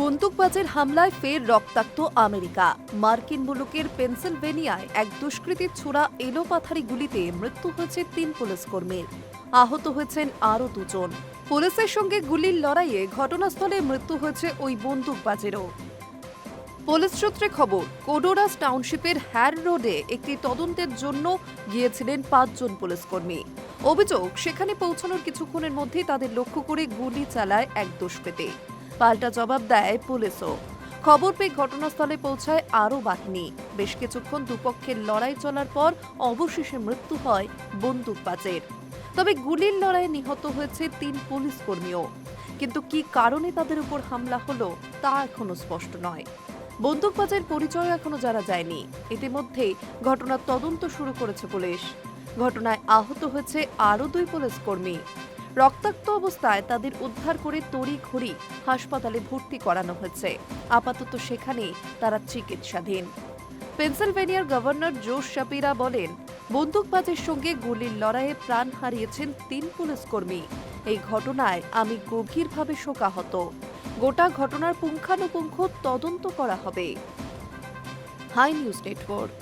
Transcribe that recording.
বন্দুকবাজের হামলায় ফের রক্তাক্ত আমেরিকা। মার্কিন মুলুকের পেনসিলভেনিয়ায় এক দুষ্কৃতীর ছোড়া এলোপাথারি গুলিতে মৃত্যু হয়েছে তিন পুলিশ কর্মীর আহত হয়েছেন আরও দুজন। পুলিশের সঙ্গে গুলির লড়াইয়ে ঘটনাস্থলে মৃত্যু হয়েছে ওই বন্দুকবাজেরও। পুলিশ সূত্রে খবর, কোডোরাস টাউনশিপের হ্যার রোডে একটি তদন্তের জন্য গিয়েছিলেন পাঁচজন পুলিশকর্মী। অভিযোগ, সেখানে পৌঁছানোর কিছুক্ষণের মধ্যেই তাদের লক্ষ্য করে গুলি চালায় এক দুষ্কৃতী। পাল্টা জবাব দেয় পুলিশও। খবর পেয়ে ঘটনাস্থলে পৌঁছায় আরও বাহিনী। বেশ কিছুক্ষণ দুপক্ষের লড়াই চলার পর অবশেষে মৃত্যু হয় বন্দুকবাজের তবে গুলির লড়াইয়ে নিহত হয়েছে তিন পুলিশ কর্মীও। কিন্তু কি কারণে তাদের উপর হামলা হলো তা এখনও স্পষ্ট নয়। বন্দুকবাজের পরিচয় এখনও জানা যায়নি। ইতিমধ্যে ঘটনার তদন্ত শুরু করেছে পুলিশ। ঘটনায় আহত হয়েছে আরও দুই পুলিশ কর্মী। রক্তাক্ত অবস্থায় তাদের উদ্ধার করে তড়ি ঘড়ি হাসপাতালে ভর্তি করানো হয়েছে। আপাতত সেখানেই তারা চিকিৎসাধীন। পেনসিলভেনিয়ার গভর্নর জোশ শাপিরা বলেন, বন্দুকবাজের সঙ্গে গুলির লড়াইয়ে প্রাণ হারিয়েছেন তিন পুলিশ কর্মী এই ঘটনায় আমি গভীরভাবে শোকাহত। গোটা ঘটনার পুঙ্খানুপুঙ্খ তদন্ত করা হবে। Hi news network.